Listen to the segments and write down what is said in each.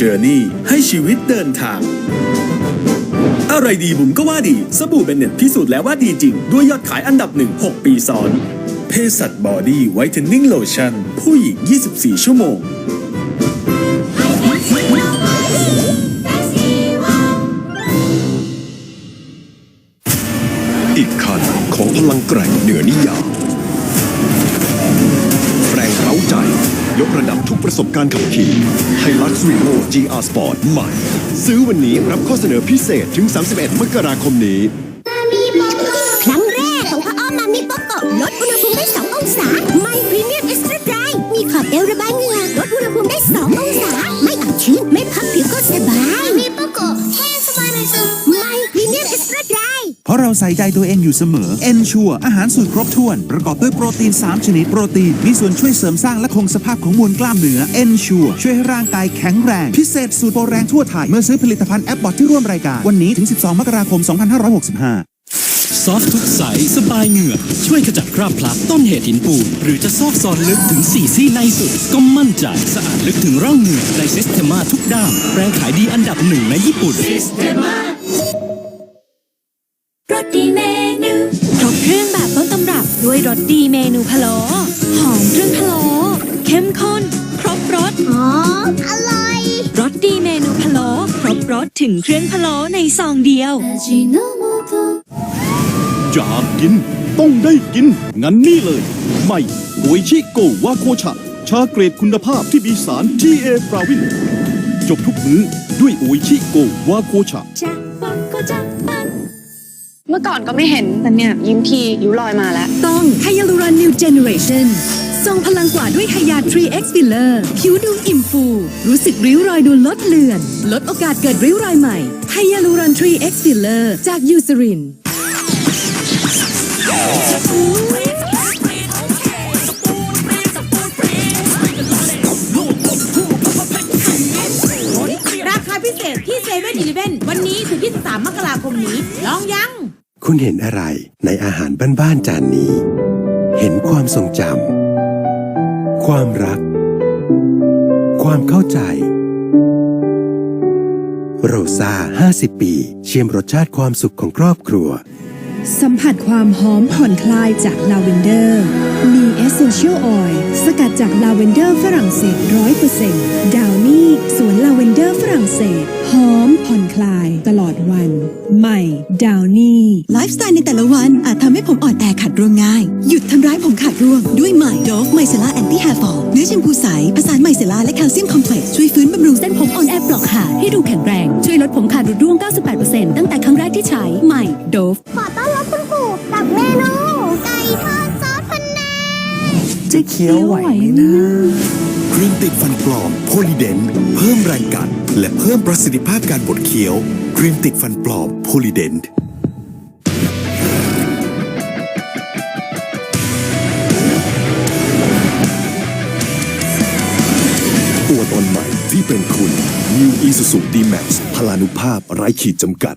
Journey ให้ชีวิตเดินทาง อะไรดีบุ๋มก็ว่าดี สบู่เบนเน็ตพิสูจน์แล้วว่าดีจริง ด้วยยอดขายอันดับหนึ่ง 6 ปีซ้อนเพสัตบอดี้ไวท์เทนนิ่งโลชั่นผู้หญิง 24 ชั่วโมง อีกคันของพลังแกร่งเหนือนิยาม ระดับทุกประสบการณ์ขับขี่ไฮลักซ์วีโว GR Sport ใหม่ ซื้อวันนี้รับข้อเสนอพิเศษถึง 31 มกราคมนี้ เพราะเราใส่ใจตัวเองอยู่เสมอ Ensure อาหารสูตรครบถ้วน ประกอบด้วยโปรตีน 3 ชนิด โปรตีน มีส่วนช่วยเสริมสร้างและคงสภาพของมวลกล้ามเนื้อ Ensure ช่วยให้ร่างกายแข็งแรง พิเศษสูตรโปรแรงทั่วไทย เมื่อซื้อผลิตภัณฑ์แอปบอทที่ร่วมรายการ วันนี้ถึง 12 มกราคม 2565ซอฟทุกใสสบายเหงื่อช่วยขจัดคราบพลักต้นเหตุหินปูน หรือจะซอกซอนลึกถึง 4 ซี่ในสุด ก็มั่นใจ สะอาดลึกถึงร่องเหงื่อในซิสเ e มาทุกด้านแปรงขายดีอันดับหนึ่งในญี่ปุ่น รสดีเมนูครบเครื่องแบบต้นตำรับด้วยรสดีเมนูพะโล้หอมเครื่องพะโล้เข้มข้น ครบรสอ๋ออร่อยรสดีเมนูพะโล้ครบรสถึงเครื่องพะโล้ในซองเดียว อยากกิน ต้องได้กิน งั้นนี่เลยใหม่โออิชิโกวาโคชะชาเกรดคุณภาพที่มีสาร TA ปราวินจบทุกมื้อด้วยโออิชิโกวาโคชะ เมื่อก่อนก็ไม่เห็นแต่เนี่ยยิ้มทีริ้วรอยมาแล้ว ต้องไฮยาลูรอนนิวเจเนอเรชั่นทรงพลังกว่าด้วยไฮยา 3X Filler ผิวดูอิ่มฟู รู้สึกริ้วรอยดูลดเลือน ลดโอกาสเกิดริ้วรอยใหม่ไฮยาลูรอน 3X Filler จากยูซรินราคาพิเศษที่เซเว่นอีเลฟเว่นวันนี้ถึง23มกราคมนี้ ลองยัง คุณเห็นอะไรในอาหารบ้านๆจานนี้ เห็นความทรงจำ ความรัก ความเข้าใจ โรซา50 ปี เชียมรสชาติความสุขของครอบครัว สัมผัสความหอมผ่อนคลายจากลาเวนเดอร์ มีเอสเซนเชียลออยล์สกัดจากลาเวนเดอร์ฝรั่งเศสร้อยเปอร์เซ็นต์ดาวนี่สวนลาเวนเดอร์ฝรั่งเศส หอมผ่อนคลายตลอดวัน ใหม่ดาวนี่ไลฟ์สไตล์ในแต่ละวันอาจทำให้ผมอ่อนแอขาดร่วงง่าย หยุดทำร้ายผมขาดร่วง ด้วยใหม่โดฟไมเซล่าแอนตี้แฮร์ฟอลเนื้อแชมพูใสผสานไมเซล่าและแคลเซียมคอมเพล็กซ์ช่วยฟื้นบำรุงเส้เส้นนผผมมอ่อนแอปลอกขาดให้ดูแข็งแรง ช่วยลดผมขาดรุดร่วง 98%ตั้งแต่ครั้งแรกที่ใช้ใหม่โดฟขอต้อนรับคุณปู่กับเมนูไก่ทอดซอสพะแนงจะเคี้ยวไหวไหมนะค รีมติดฟันปลอมโพลีเดนเพิ่มแรงกัด และเพิ่มประสิทธิภาพการบดเคี้ยว ครีมติดฟันปลอมโพลีเดนตัวตนใหม่ที่เป็นคุณ New Isuzu D-Max พลานุภาพไร้ขีดจำกัด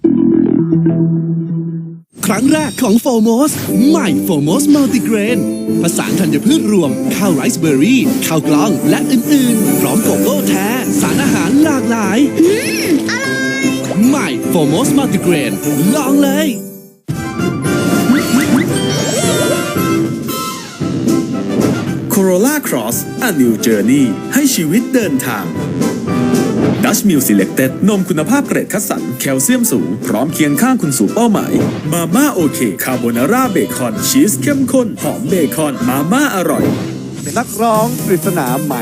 ครั้งแรกของโฟโมสใหม่โฟโมสมัลติเกรนผสานธัญพืชรวม ข้าวไรซ์เบอร์รี่ ข้าวกล้อง และอื่น ๆ พร้อมโกโก้แท้ สารอาหารหลากหลายใหม่โฟโมสมัลติเกรนลองเลย Corolla Cross A New Journey ให้ชีวิตเดินทาง Dutch Mill Selected นมคุณภาพเกรดคัดสรรแคลเซียมสูง พร้อมเคียงข้างคุณสู่เป้าหมาย มาม่าโอเค คาโบนาร่าเบคอน ชีสเข้มข้น หอมเบคอน มาม่าอร่อย นักร้องปริศนาใหม่